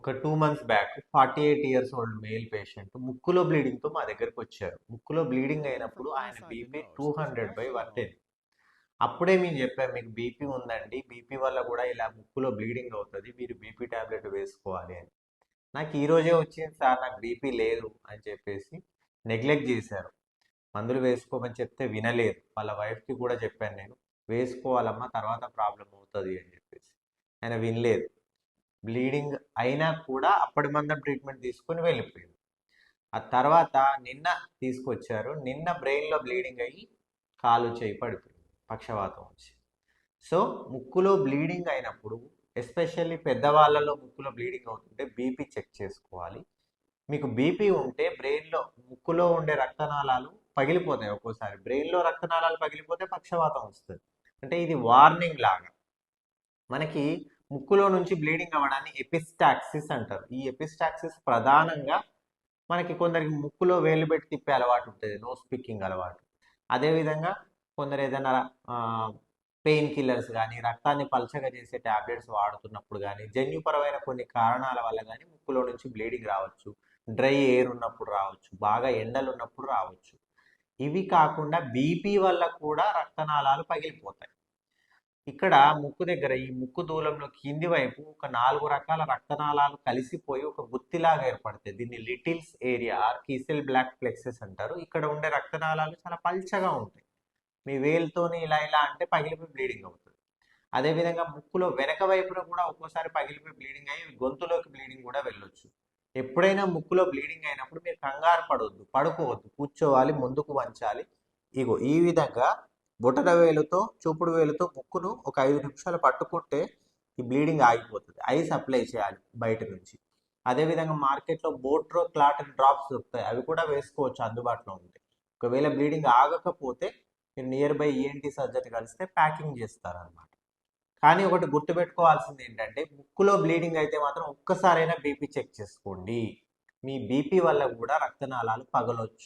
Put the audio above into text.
ఒక two months back forty eight years old male patient ముక్కులో బ్లీడింగ్తో మా దగ్గరకు వచ్చారు. ముక్కులో బ్లీడింగ్ అయినప్పుడు ఆయన BP two hundred by one ten అప్పుడే మేము చెప్పాం మీకు బీపీ ఉందండి బీపీ వల్ల కూడా ఇలా ముక్కులో బ్లీడింగ్ అవుతుంది మీరు బీపీ టాబ్లెట్ వేసుకోవాలి అని. నాకు ఈ రోజే వచ్చింది సార్ నాకు బీపీ లేదు అని చెప్పేసి నెగ్లెక్ట్ చేశారు. మందులు వేసుకోమని చెప్తే వినలేదు. వాళ్ళ వైఫ్కి కూడా చెప్పాను నేను వేసుకోవాలమ్మా తర్వాత ప్రాబ్లం అవుతుంది అని చెప్పేసి. ఆయన వినలేదు. బ్లీడింగ్ అయినా కూడా అప్పటి మందం ట్రీట్మెంట్ తీసుకొని వెళ్ళిపోయింది ఆ తర్వాత నిన్న తీసుకొచ్చారు. నిన్న బ్రెయిన్లో బ్లీడింగ్ అయ్యి కాలు చేయి పడిపోయింది పక్షవాతం వచ్చి. సో ముక్కులో బ్లీడింగ్ అయినప్పుడు ఎస్పెషల్లీ పెద్దవాళ్ళలో ముక్కులో బ్లీడింగ్ అవుతుంటే బీపీ చెక్ చేసుకోవాలి. మీకు బీపీ ఉంటే బ్రెయిన్లో ముక్కులో ఉండే రక్తనాళాలు పగిలిపోతాయి ఒక్కోసారి. బ్రెయిన్లో రక్తనాళాలు పగిలిపోతే పక్షవాతం వస్తుంది. అంటే ఇది వార్నింగ్ లాగా. మనకి ముక్కులో నుంచి బ్లీడింగ్ అవ్వడాన్ని ఎపిస్టాక్సిస్ అంటారు. ఈ ఎపిస్టాక్సిస్ ప్రధానంగా మనకి కొందరికి ముక్కులో వేలు పెట్టి తిప్పే అలవాటు ఉంటుంది. నో స్పీకింగ్ అలవాటు. అదేవిధంగా కొందరు ఏదైనా పెయిన్ కిల్లర్స్ కానీ రక్తాన్ని పల్చగా చేసే టాబ్లెట్స్ వాడుతున్నప్పుడు కానీ జన్యుపరమైన కొన్ని కారణాల వల్ల కానీ ముక్కులో నుంచి బ్లీడింగ్ రావచ్చు. డ్రై ఎయిర్ ఉన్నప్పుడు రావచ్చు. బాగా ఎండలు ఉన్నప్పుడు రావచ్చు. ఇవి కాకుండా బీపీ వల్ల కూడా రక్తనాళాలు పగిలిపోతాయి. ఇక్కడ ముక్కు దగ్గర ఈ ముక్కు దూలంలో కింది వైపు ఒక నాలుగు రకాల రక్తనాళాలు కలిసిపోయి ఒక గుత్తిలాగా ఏర్పడతాయి. దీన్ని Little's area Kiesselbach plexus అంటారు. ఇక్కడ ఉండే రక్తనాళాలు చాలా పల్చగా ఉంటాయి. మీ వేలుతోని ఇలా ఇలా అంటే పగిలిపోయి బ్లీడింగ్ అవుతుంది. అదేవిధంగా ముక్కులో వెనక వైపున కూడా ఒక్కోసారి పగిలిపోయి బ్లీడింగ్ అయ్యి గొంతులోకి బ్లీడింగ్ కూడా వెళ్ళొచ్చు. ఎప్పుడైనా ముక్కులో బ్లీడింగ్ అయినప్పుడు మీరు కంగారు పడవద్దు పడుకోవద్దు. కూర్చోవాలి ముందుకు వంచాలి. ఇగో ఈ విధంగా బొటన వేలుతో చూపుడు వేలుతో ముక్కును ఒక ఐదు నిమిషాలు పట్టుకుంటే ఈ బ్లీడింగ్ ఆగిపోతుంది. ఐస్ అప్లై చేయాలి బయట నుంచి. అదేవిధంగా మార్కెట్లో బోట్రో క్లాటన్ డ్రాప్స్ దొరుకుతాయి. అవి కూడా వేసుకోవచ్చు అందుబాటులో ఉంటాయి. ఒకవేళ బ్లీడింగ్ ఆగకపోతే మీరు నియర్ బై ఈఎన్టీ సర్జరీ కలిస్తే ప్యాకింగ్ చేస్తారనమాట కానీ ఒకటి గుర్తుపెట్టుకోవాల్సింది ఏంటంటే ముక్కులో బ్లీడింగ్ అయితే మాత్రం ఒక్కసారైనా బీపీ చెక్ చేసుకోండి. మీ బీపీ వల్ల కూడా రక్తనాళాలు పగలొచ్చు.